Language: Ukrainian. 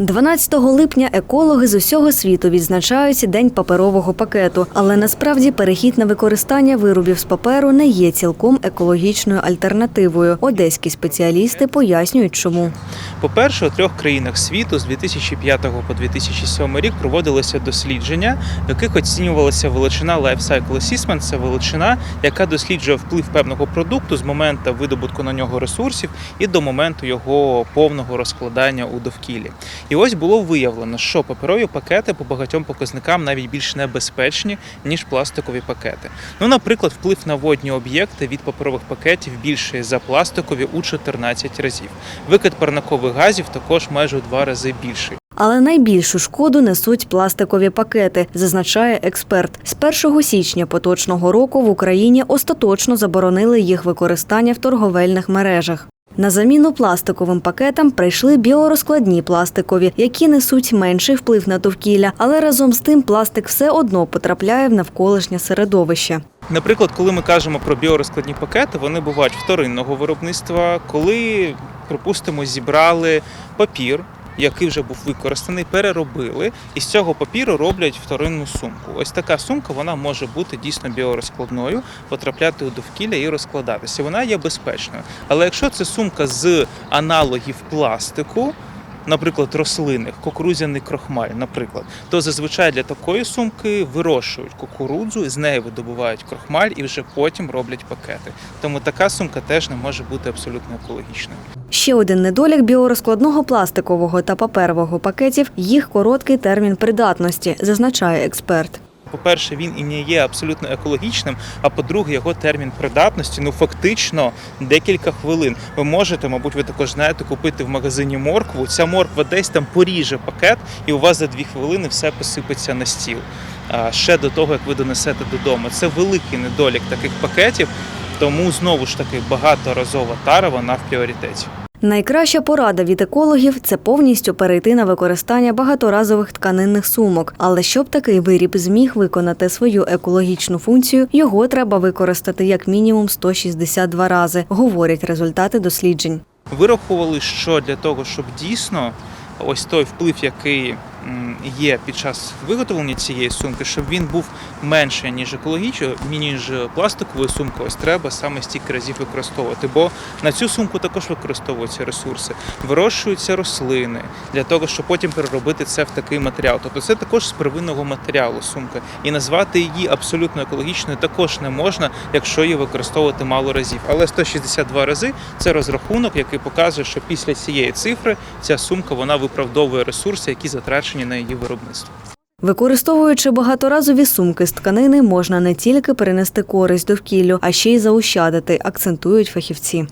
12 липня екологи з усього світу відзначають День паперового пакету, але насправді перехід на використання виробів з паперу не є цілком екологічною альтернативою. Одеські спеціалісти пояснюють, чому. По-перше, у трьох країнах світу з 2005 по 2007 рік проводилися дослідження, в яких оцінювалася величина Life Cycle Assessment. Це величина, яка досліджує вплив певного продукту з моменту видобутку на нього ресурсів і до моменту його повного розкладання у довкіллі. І ось було виявлено, що паперові пакети по багатьом показникам навіть більш небезпечні ніж пластикові пакети. Ну, наприклад, вплив на водні об'єкти від паперових пакетів більший за пластикові у 14 разів. Викид парникових газів також майже у два рази більший. Але найбільшу шкоду несуть пластикові пакети, зазначає експерт. З 1 січня поточного року в Україні остаточно заборонили їх використання в торговельних мережах. На заміну пластиковим пакетам прийшли біорозкладні пластикові, які несуть менший вплив на довкілля, але разом з тим пластик все одно потрапляє в навколишнє середовище. Наприклад, коли ми кажемо про біорозкладні пакети, вони бувають вторинного виробництва, коли, припустимо, зібрали папір. Який вже був використаний, переробили, і з цього папіру роблять вторинну сумку. Ось така сумка вона може бути дійсно біорозкладною, потрапляти у довкілля і розкладатися. Вона є безпечною. Але якщо це сумка з аналогів пластику, наприклад, рослинних, кукурудзяний крохмаль, наприклад, то зазвичай для такої сумки вирощують кукурудзу, з неї видобувають крохмаль і вже потім роблять пакети. Тому така сумка теж не може бути абсолютно екологічною. Ще один недолік біорозкладного пластикового та паперового пакетів їх короткий термін придатності, зазначає експерт. По-перше, він і не є абсолютно екологічним. А по-друге, його термін придатності ну фактично декілька хвилин. Ви можете, мабуть, ви також знаєте, купити в магазині моркву. Ця морква десь там поріже пакет, і у вас за дві хвилини все посипеться на стіл. А ще до того, як ви донесете додому. Це великий недолік таких пакетів. Тому знову ж таки багаторазова тара вона в пріоритеті. Найкраща порада від екологів це повністю перейти на використання багаторазових тканинних сумок. Але щоб такий виріб зміг виконати свою екологічну функцію, його треба використати як мінімум 162 рази, говорять результати досліджень. Вирахували, що для того, щоб дійсно ось той вплив, який є під час виготовлення цієї сумки, щоб він був менше ніж екологічно, ніж пластикової сумки, ось треба саме стільки разів використовувати. Бо на цю сумку також використовуються ресурси, вирощуються рослини для того, щоб потім переробити це в такий матеріал. Тобто це також з первинного матеріалу сумка. І назвати її абсолютно екологічною також не можна, якщо її використовувати мало разів. Але 162 рази це розрахунок, який показує, що після цієї цифри ця сумка вона виправдовує ресурси, які затрачені на її виробництво. Використовуючи багаторазові сумки з тканини, можна не тільки перенести користь довкіллю, а ще й заощадити, акцентують фахівці.